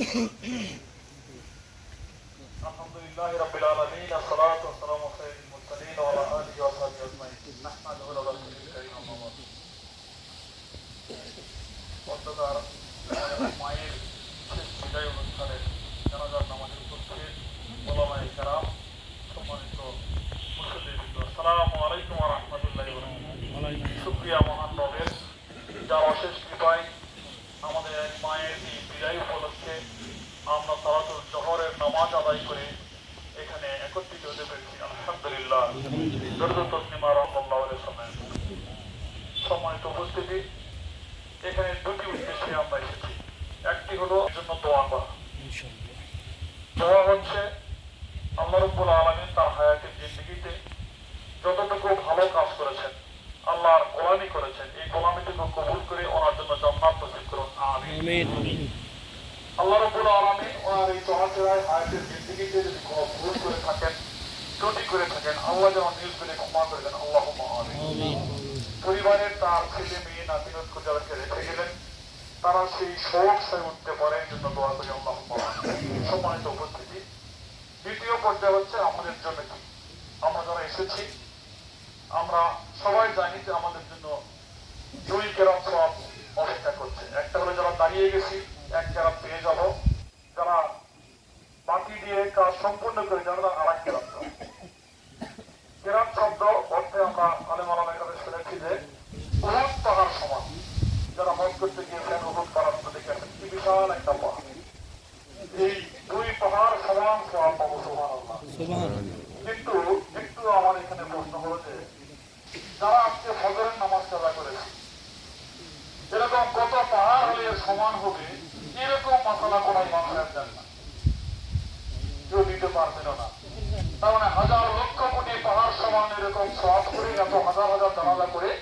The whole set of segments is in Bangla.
الحمد لله رب العالمين الصلاة والسلام على المرسلين وعلى آله وصحبه أجمعين. نحمده ونستعينه ونستغفره ونعوذ بالله وصدق رب العالمين আমরা সালাতুল জহরের নামাজ আদায় করে এখানে একত্রিত হতে পেরেছি। আলহামদুলিল্লাহ। দরুদ তসলিমা রহমাল্লাহ উপস্থিতি, এখানে দুটি উদ্দেশ্যে আমরা এসেছি। একটি হলো জন্য দোয়া করা। দোয়া হচ্ছে, আল্লাহ রব্বুল আলমিন তার হায়াতের জিন্দগিতে যতটুকু ভালো কাজ করেছেন, আল্লাহর গোলামি করেছেন, এই গোলামিটুকু কবুল করে ওনার জন্য নসিব করুন। আমিন। আল্লাহ আলমিন ওনার এই চলাফেরায় হায়াতের জিন্দগিতে যদি কোনো ভুল করে থাকেন ত্রুটি করে থাকেন আল্লাহ যেন নিজ করে ক্ষমা করে দেন। আল্লাহ পরিবারের তার ছেলে মেয়ে নাতিনত্য যাদেরকে রেখে গেলেন তারা সেই শোক সে উঠতে পারে এই জন্য দোয়া করি আল্লাহ সম্মানিত উপস্থিতি দ্বিতীয় পর্যায়ে হচ্ছে আমাদের জন্য কি? আমরা যারা এসেছি আমরা সবাই জানি যে আমাদের জন্য দুই কেরাম সব অপেক্ষা করছে। একটা হলো যারা দাঁড়িয়ে গেছি কেরাম পেয়ে যাব যারা বাকি দিয়ে কাজ সম্পূর্ণ করে যারা আর এক কেরাম কেরাম শব্দ অর্থে আমরা আলেম আলামের কাছে শুনেছি যে উহুদ পাহাড় সমান। যারা হজ করতে গিয়েছেন উহুদ পাহাড় দেখেছেন কি বিশাল একটা পাহাড়। এই দুই পাহাড় সমান সমান পাবো সমান আল্লাহ কিন্তু একটু আমার এখানে প্রশ্ন হলো যে যারা আজকে ফজরের নামাজ কাজা করেছে এরকম কত পাহাড় হলে সমান হবে? এরকম মশলা কোনো মানুষের দেন না। কেউ দিতে পারবেন না। তার মানে হাজার লক্ষ কোটি পাহাড় সমান এরকম সব করে, এত হাজার হাজার জানালা করে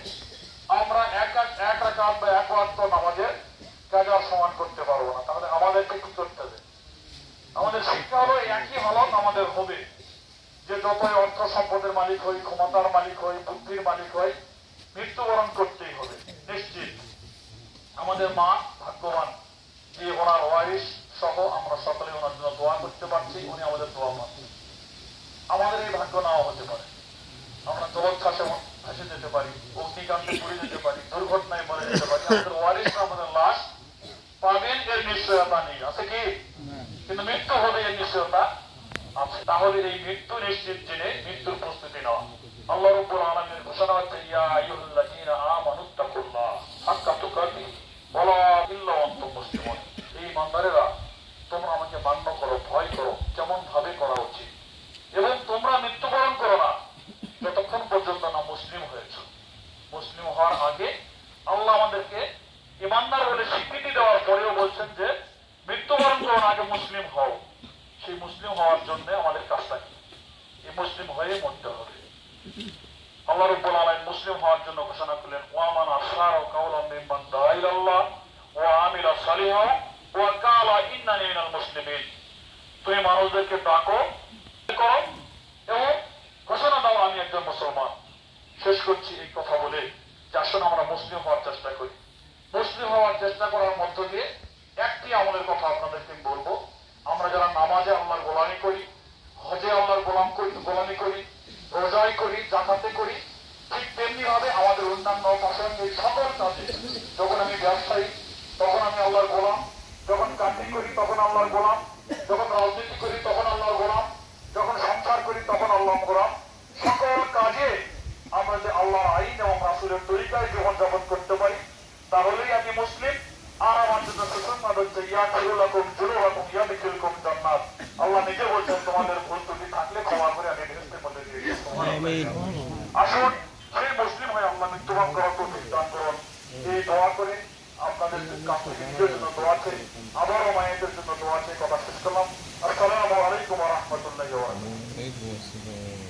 আমরা এক এক রাকাত বা এক ওয়াক্ত নামাজের কাজার সমান করতে পারব না। তাহলে আমাদেরকে কি করতে হবে? আমাদের শিক্ষা হলো একই হালত আমাদের হবে। যে যতই অর্থ সম্পদের মালিক হই, ক্ষমতার মালিক হই, বুদ্ধির মালিক হই, মৃত্যুবরণ করতেই হবে। নিশ্চিত। আমাদের মা ভাগ্যবান। যে ওনার ওয়ারিস সহ আমরা সকলে ওনার জন্য দোয়া করতে পারছি, উনি আমাদের দোয়া পাচ্ছি আমাদের এই ভাগ্য নাও হতে পারে। আমরা জলোচ্ছ্বাসে ভেসে যেতে পারি অগ্নিকান্তে পুড়ে যেতে পারি, দুর্ঘটনায় মরে যেতে পারি। আমাদের ওয়ারিসরা আমাদের লাশ পাবেন, এর নিশ্চয়তা নেই। আছে কি? কিন্তু মৃত্যু হবে, এর নিশ্চয়তা আছে। তাহলে এই মৃত্যু নিশ্চিত জেনে মৃত্যুর প্রস্তুতি নেওয়া আল্লাহ রব্বুল আলামিনের ঘোষণা হচ্ছে ইয়া আইয়ুহাল্লাযীনা মুসলিমুন এই ইমানদারেরা তোমরা আমাকে মান্য করো, ভয় করো কেমন ভাবে করা উচিত। এবং তোমরা মৃত্যুবরণ করো না। যতক্ষণ পর্যন্ত না মুসলিম হয়েছ। মুসলিম হওয়ার আগে আল্লাহ আমাদেরকে ইমানদার বলে স্বীকৃতি দেওয়ার পরেও বলছেন যে, মৃত্যুবরণ করো না, আগে মুসলিম হও। সেই মুসলিম হওয়ার জন্য আমাদের কাজটা কি? এই মুসলিম হয়ে মরতে হবে। আল্লাহ রব্বুল আলামিন মুসলিম হওয়ার জন্য ঘোষণা করলেন ওয়ামান আসার মানুষদেরকে ডাকো করো এবং ঘোষণা দাও, আমি একজন মুসলমান। শেষ করছি এই কথা বলে। যে আসুন আমরা মুসলিম হওয়ার চেষ্টা করি। মুসলিম হওয়ার চেষ্টা করার মধ্য দিয়ে একটি আমলের কথা আপনাদেরকে বলব। আমরা যারা নামাজে আল্লাহর গোলামি করি, হজে আল্লাহর গোলাম করি, গোলামি করি, রোজাই করি, জাকাতে করি, ঠিক তেমনি ভাবে আমাদের অন্যান্য প্রাসঙ্গিক সকল কাজে যখন আমি ব্যবসায়ী, তখন আমি আল্লাহর গোলাম, যখন চাকরি করি, তখন আল্লাহর গোলাম যখন রাজনীতি করি তখন আল্লাহর গোলাম যখন সংসার করি তখন আল্লাহ গোলাম সকল কাজে আমরা যে আল্লাহর আইন এবং রাসুলের তরিকায় জীবনযাপন করতে পারি তাহলেই আমি মুসলিম আর আমার জন্য সুসংবাদ হচ্ছে ইয়া খেলুলাকুম জুলুলাকুম ইয়া বিকুলকুম জান্নাত আল্লাহ নিজে বলছেন তোমাদের ভুল ত্রুটি থাকলে ক্ষমা করে আমি বেহেশতের মধ্যে দিয়ে দিয়েছি আসুন সেই মুসলিম হয়ে আল্লাহ মৃত্যুবরণ করার তৌফিক দান করুন। এই দোয়া করে আপনাদের কাছ জন্য দোয়া চাই আবারও মায়েদের জন্য দোয়া চাই কথা শেষ করলাম। আসসালামু আলাইকুম ওয়া রাহমাতুল্লাহি ওয়া বারাকাতুহু।